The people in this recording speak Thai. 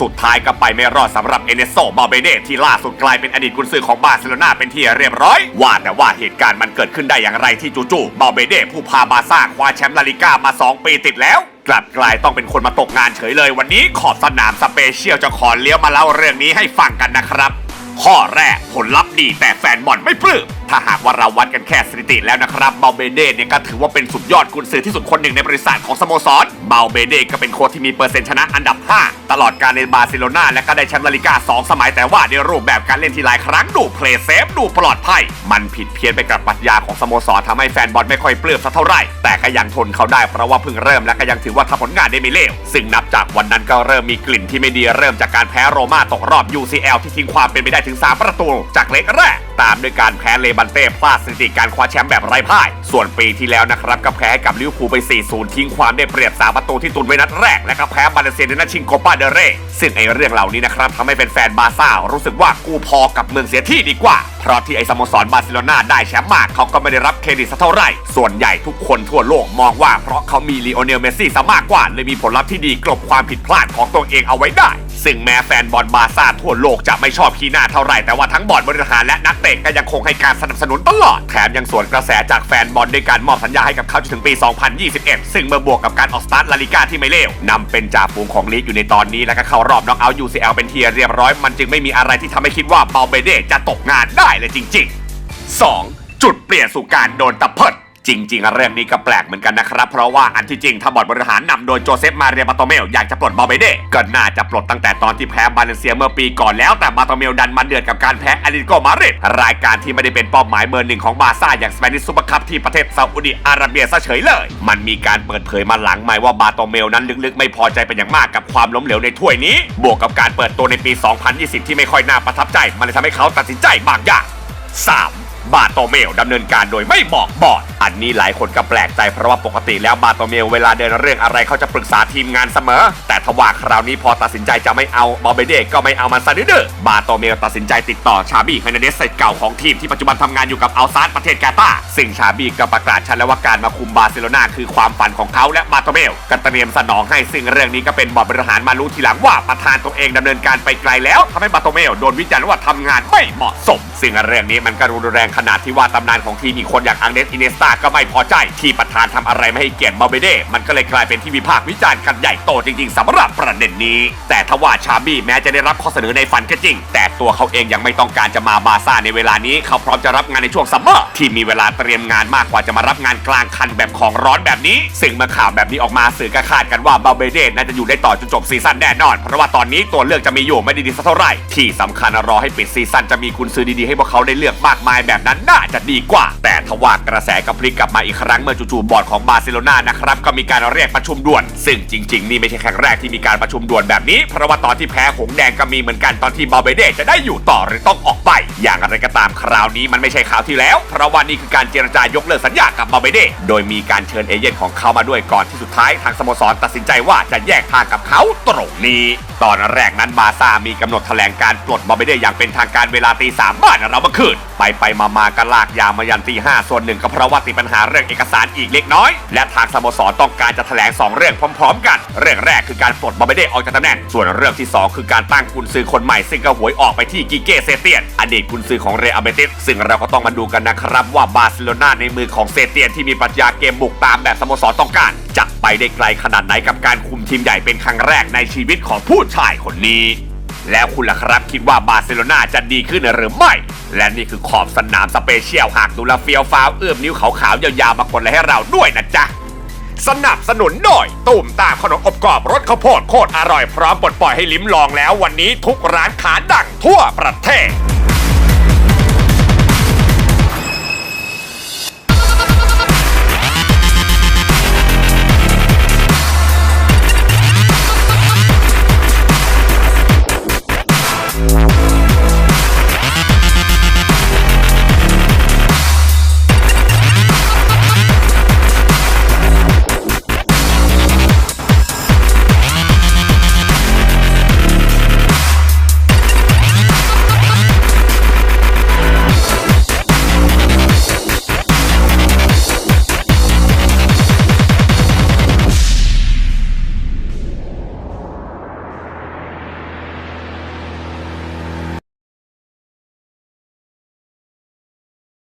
สุดท้ายก็ไปไม่รอดสำหรับเอเนโซบาเบเดที่ล่าสุดกลายเป็นอดีตกุนซือของบาร์เซโลนาเป็นที่เรียบร้อย ว่าแต่ว่าเหตุการณ์มันเกิดขึ้นได้อย่างไรที่จู่ๆบาเบเดผู้พาบาซ่าคว้าแชมป์ลาลิก้ามา 2 ปีติดแล้วกลับกลายต้องเป็นคนมาตกงานเฉยเลยวันนี้ขอบสนามสเปเชียลจะขอเลี้ยวมาเล่าเรื่องนี้ให้ฟังกันนะครับ ข้อแรกผลลัพธ์ดีแต่แฟนบอลไม่ปลื้ม ถ้าหากว่าเราวัดกันแค่สถิติแล้วนะครับเบาเบเดเนี่ยก็ถือว่าเป็นสุดยอดกุนซือที่สุดคนหนึ่งในบริษัทของสโมสรเบาเบเดก็เป็นโค้ชที่มีเปอร์เซ็นต์ชนะอันดับ 5 ตลอดการในบาร์เซโลนาและก็ได้แชมป์ลาลิกา 2 สมัยแต่ว่าในรูปแบบการเล่นที่หลายครั้งดูเพลย์เซฟดูปลอดภัย มันผิดเพี้ยนไปกับปรัชญาของสโมสรทำให้แฟนบอลไม่ค่อยปลื้มสักเท่าไหร่แต่ก็ยังทนเขาได้เพราะว่าเพิ่งเริ่มและก็ยังถือว่าทำผลงานได้ไม่เลวซึ่งนับจากวันนั้นก็เริ่มมีกลิ่นที่ไม่ดีเริ่มจากการแพ้โรม่าตกรอบ UCL ที่ทิ้งความเป็นไปได้ถึง 3 ประตู จากเล็กแรกตามด้วยการแพ้เลบันเต้พลาดสถิติการคว้าแชมป์แบบไร้พ่าย ส่วนปีที่แล้วนะครับก็แพ้ให้กับลิเวอร์พูลไป 4-0 ทิ้งความได้เปรียบ3ประตูที่ตุนไว้นัดแรก และก็แพ้บาเลเซียในนัดชิงโคปาเดเร่ซึ่งไอเรื่องเหล่านี้นะครับทำให้เป็นแฟนบาร์ซ่ารู้สึกว่ากูพอกับเมืองเสียที่ดีกว่า เพราะที่ไอสโมสรบาร์เซโลนาได้แชมป์มากเขาก็ไม่ได้รับเครดิตสักเท่าไหร่ ส่วนใหญ่ทุกคนทั่วโลกมองว่าเพราะเขามีลีโอเนลเมสซี่ซะมากกว่าเลยมีผลลัพธ์ที่ดีกลบความผิดพลาดของตัวเองเอาไว้ได้ ซึ่งแม้แฟนบอลบาซ่าทั่วโลกจะไม่ชอบคีน้าเท่าไหร่แต่ว่าทั้งบอร์ดบริหารและนักเตะก็ยังคงให้การสนับสนุนตลอด แถมยังสวนกระแสจากแฟนบอลด้วยการมอบสัญญาให้กับเขาจนถึงปี 2021 ซึ่งเมื่อบวกกับการออกสตาร์ทลาลิกาที่ไม่เลวนำเป็นจ่าฝูงของลีกอยู่ในตอนนี้และก็เข้ารอบน็อกเอาท์ UCL เป็นทีเรียบร้อยมันจึงไม่มีอะไรที่ทำให้คิดว่าเบาเบเดจะตกงานได้เลยจริง ๆ 2. จุดเปลี่ยนสู่การโดนตะเพิด จริง ๆ เรื่องนี้ก็แปลกเหมือนกันนะครับ เพราะว่าอันที่จริงถ้าบอร์ดบริหารนำโดยโจเซฟมาเรียบาโตเมลอยากจะปลดบาเบเดก็น่าจะปลดตั้งแต่ตอนที่แพ้บาเลนเซียเมื่อปีก่อนแล้วแต่บาโตเมลดันมาเดือดกับการแพ้อาริโกมาเริดรายการที่ไม่ได้เป็นเป้าหมายเบอร์หนึ่งของบาซ่าอย่างสเปนิชซูเปอร์คัพที่ประเทศซาอุดิอาระเบียซะเฉยเลย มันมีการเปิดเผยมาหลังไม่ว่าบาโตเมลนั้นลึกๆ ไม่พอใจเป็นอย่างมากกับความล้มเหลวในถ้วยนี้ บวกกับการเปิดตัวในปี 2020 ที่ไม่ค่อยน่าประทับใจ มันเลยทำให้เขาตัดสินใจบางอย่าง 3. บาโตเมลดำเนินการโดยไม่บอกบอร์ดอันนี้หลายคนก็แปลกใจเพราะว่าปกติแล้วบาโตเมลเวลาเดินเรื่องอะไรเขาจะปรึกษาทีมงานเสมอ แต่ทว่าคราวนี้พอตัดสินใจจะไม่เอาบอเบเดก็ไม่เอามันซะดื้อบาโตเมลตัดสินใจติดต่อชาบี้เฮนเดสเซตเก่าของทีมที่ปัจจุบันทำงานอยู่กับอัลซาร์ประเทศกาตาร์ซึ่งชาบี้ก็ประกาศชัดแล้วว่าการมาคุมบาร์เซโลนาคือความฝันของเขาและบาโตเมลก็เตรียมสนองให้ซึ่งเรื่องนี้ก็เป็นบอร์ดบริหารมารู้ทีหลังว่าประธานตัวเองดำเนินการไปไกลแล้วทำให้บาโตเมลโดนวิจารณ์ว่าทำงานไม่เหมาะสม ซึ่งเรื่องนี้มันก็รุนแรงขนาดที่ว่าตำนานของทีมอีกคนอย่างอังเดสอินเนสตาก็ไม่พอใจ ที่ประธานทำอะไรไม่ให้เกียรติบาเบเด้ มันก็เลยกลายเป็นที่วิพากษ์วิจารณ์กันใหญ่โตจริงๆสำหรับประเด็นนี้ แต่ทว่าชาบี้แม้จะได้รับข้อเสนอในฝันก็จริง แต่ตัวเขาเองยังไม่ต้องการจะมาบาร์ซ่าในเวลานี้เขาพร้อมจะรับงานในช่วงซัมเมอร์ที่มีเวลาเตรียมงานมากกว่าจะมารับงานกลางคันแบบของร้อนแบบนี้ ซึ่งเมื่อข่าวแบบนี้ออกมาสื่อก็คาดกันว่าบาเบเด้น่าจะอยู่ได้ต่อจนจบซีซั่นแน่นอน เพราะว่าตอนนี้ตัวเลือกจะมีอยู่ไม่ด้ดีสักเท่าไหร่ที่สำคัญรอให้ปิดซีซั่นจะมีคุณซื้อดีๆให้พวกเขาได้เลือกมากมายแบบนั้นน่าจะดีกว่า แต่ทว่ากระแสก็พลิกกลับมาอีกครั้งเมื่อจู่ๆบอร์ดของบาร์เซโลนานะครับก็มีการเรียกประชุมด่วน ซึ่งจริง ๆ นี่ไม่ใช่ครั้งแรกที่มีการประชุมด่วนแบบนี้ เพราะว่าตอนที่แพ้หงแดงก็มีเหมือนกันตอนที่บาเบเดจะได้อยู่ต่อหรือต้องออกไป อย่างไรก็ตามคราวนี้มันไม่ใช่ข่าวที่แล้ว เพราะว่านี่คือการเจรจายกเลิกสัญญากับบาเบเดโดยมีการเชิญเอเย่นของเขามาด้วยก่อนที่สุดท้ายทางสโมสรตัดสินใจว่าจะแยกทางกับเขาตรงนี้ ตอนแรกนั้นบาซ่ามีกำหนดแถลงการปลดบาเบเดอย่างเป็นทางการเวลาตีสามบ้านเราเมื่อคืนไปไปมามาก็ลากยาวมายันตีห้าส่วนหนึ่งก็เพราะว่าติดปัญหาเรื่องเอกสารอีกเล็กน้อย และทางสโมสรต้องการจะแถลง 2 เรื่องพร้อม ๆ กัน เรื่องแรกคือการปลดบาเบเดออกจากตำแหน่ง ส่วนเรื่องที่ 2 คือการตั้งกุนซือคนใหม่ซึ่งก็หวยออกไปที่กิเก้เซเตียน อดีตกุนซือของเรอัลเบติสซึ่งเราก็ต้องมาดูกันนะครับว่าบาร์เซโลนาในมือของเซเตียนที่มีปรัชญาเกมบุกตามแบบสโมสรต้องการจะไปได้ไกลขนาดไหนกับการคุมทีมใหญ่เป็นครั้งแรกในชีวิตของผู้ชายคนนี้ แล้วคุณล่ะครับคิดว่าบาร์เซโลนาจะดีขึ้นหรือไม่ และนี่คือขอบสนามสเปเชียลหากดูแลาเฟียวฟ้าวเอื้อมนิ้วขาวๆยาวๆมากดเลยให้เราด้วยนะจ๊ะสนับสนุนหน่อยตุ่มตามขนมอบกรอบรสข้าวโพดโคตรอร่อยพร้อมปลดปล่อยให้ลิ้มลองแล้ววันนี้ทุกร้านค้าดังทั่วประเทศ